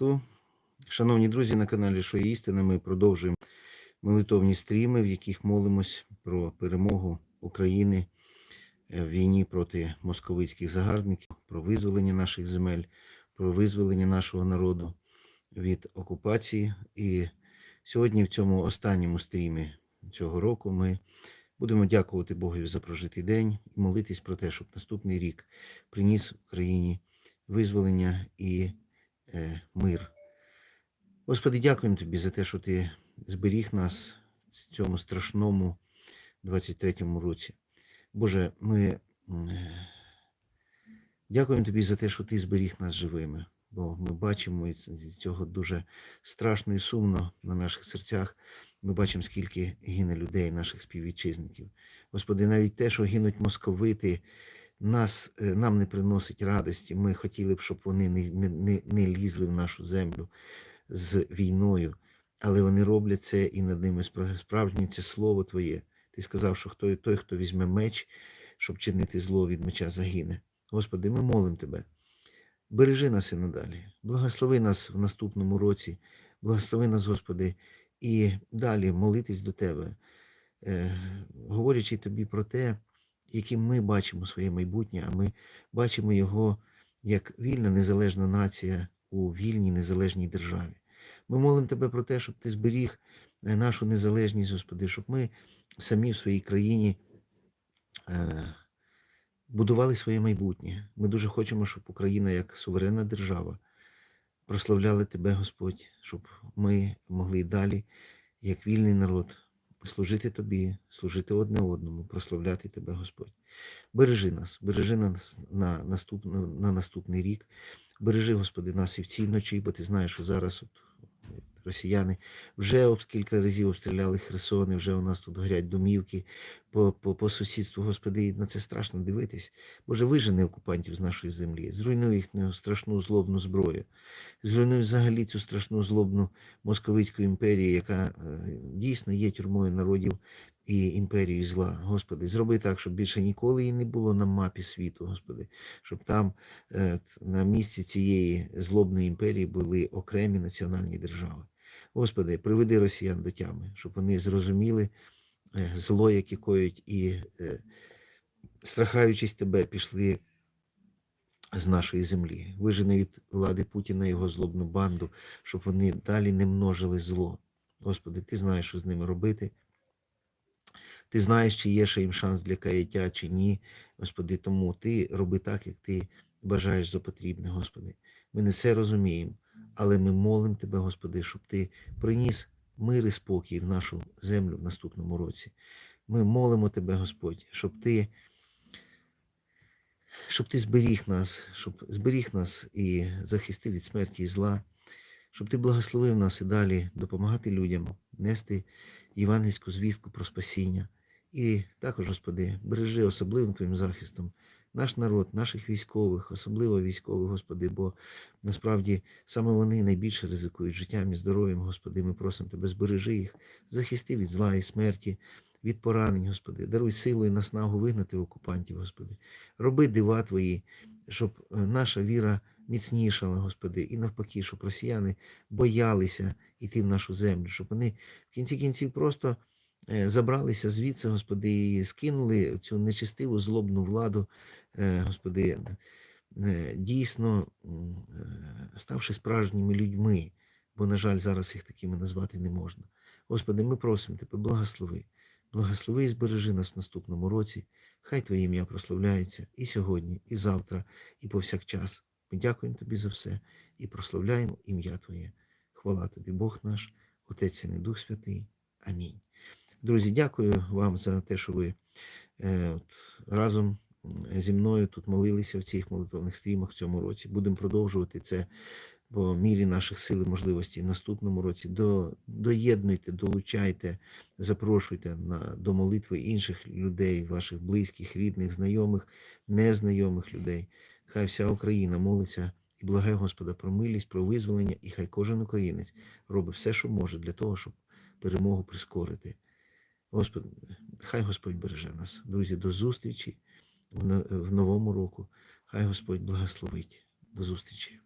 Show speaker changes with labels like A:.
A: То, Шановні друзі, на каналі Що є істина, ми продовжуємо молитовні стріми, в яких молимось про перемогу України е, в війні проти московицьких загарбників, про визволення наших земель, про визволення нашого народу від окупації. І сьогодні, в цьому останньому стрімі цього року, ми будемо дякувати Богові за прожитий день і молитись про те, щоб наступний рік приніс Україні визволення і мир. Господи, дякуємо Тобі за те, що Ти зберіг нас в цьому страшному 23-му році. Боже, ми е, дякуємо Тобі за те, що Ти зберіг нас живими, бо ми бачимо і цього дуже страшно і сумно на наших серцях. Ми бачимо, скільки гине людей, наших співвітчизників. Господи, навіть те, що гинуть московити, нас, е, нам не приносить радості. Ми хотіли б, щоб вони не, не, не, не лізли в нашу землю з війною, але вони роблять це і над ними спра- справжнюється слово Твоє. Ти сказав, що хто той, хто візьме меч, щоб чинити зло від меча, загине. Господи, ми молимо Тебе. Бережи нас і надалі. Благослови нас в наступному році. Благослови нас, Господи, і далі молитись до Тебе, е, говорячи тобі про те, яким ми бачимо своє майбутнє, а ми бачимо його як вільна незалежна нація у вільній незалежній державі. Ми молимо Тебе про те, щоб Ти зберіг е, нашу незалежність, Господи, щоб ми самі в своїй країні е, будували своє майбутнє. Ми дуже хочемо, щоб Україна як суверенна держава прославляла Тебе, Господь, щоб ми могли далі, як вільний народ, служити Тобі, служити одне одному, прославляти Тебе, Господь. Бережи нас, бережи нас на, наступну, на наступний рік. Бережи, Господи, нас і в цій ночі, бо ти знаєш, що зараз от росіяни вже кілька разів обстріляли Херсон, і вже у нас тут горять домівки по, по, по сусідству, Господи, на це страшно дивитись. Боже, вижене окупантів з нашої землі, зруйнуй їхню страшну злобну зброю, зруйнуй взагалі цю страшну злобну московицьку імперію, яка е, дійсно є тюрмою народів і імперією зла. Господи, зроби так, щоб більше ніколи її не було на мапі світу, Господи, щоб там е, на місці цієї злобної імперії були окремі національні держави. Господи, приведи росіян до тями, щоб вони зрозуміли е, зло, яке коють, і, е, страхаючись тебе, пішли з нашої землі. Вижени від влади Путіна його злобну банду, щоб вони далі не множили зло. Господи, ти знаєш, що з ними робити. Ти знаєш, чи є ще їм шанс для каяття, чи ні. Господи, тому ти роби так, як ти бажаєш за потрібне, Господи. Ми не все розуміємо, але ми молимо Тебе, Господи, щоб Ти приніс мир і спокій в нашу землю в наступному році. Ми молимо Тебе, Господь, щоб Ти, щоб Ти зберіг нас, щоб зберіг нас і захистив від смерті і зла, щоб Ти благословив нас і далі допомагати людям, нести євангельську звістку про спасіння. І також, Господи, бережи особливим Твоїм захистом наш народ, наших військових, особливо військових, Господи, бо насправді саме вони найбільше ризикують життям і здоров'ям, Господи. Ми просимо Тебе, збережи їх, захисти від зла і смерті, від поранень, Господи. Даруй силу і наснагу вигнати окупантів, Господи. Роби дива Твої, щоб е, наша віра міцнішала, Господи, і навпаки, щоб росіяни боялися йти в нашу землю, щоб вони в кінці кінців просто забралися звідси, Господи, і скинули цю нечистиву злобну владу, е, Господи, е, дійсно е, ставши справжніми людьми, бо, на жаль, зараз їх такими назвати не можна. Господи, ми просимо Тебе, благослови, благослови і збережи нас в наступному році. Хай Твоє ім'я прославляється і сьогодні, і завтра, і повсякчас. Ми дякуємо Тобі за все і прославляємо ім'я Твоє. Хвала Тобі, Бог наш, Отець і Дух Святий. Амінь. Друзі, дякую вам за те, що ви е, от, разом зі мною тут молилися в цих молитовних стрімах в цьому році. Будемо продовжувати це по мірі наших сил і можливостей в наступному році. До, доєднуйте, долучайте, запрошуйте на, до молитви інших людей, ваших близьких, рідних, знайомих, незнайомих людей. Хай вся Україна молиться і благає Господа про милість, про визволення, і хай кожен українець робить все, що може для того, щоб перемогу прискорити. Господи, хай Господь береже нас. Друзі, до зустрічі в новому року. Хай Господь благословить. До зустрічі.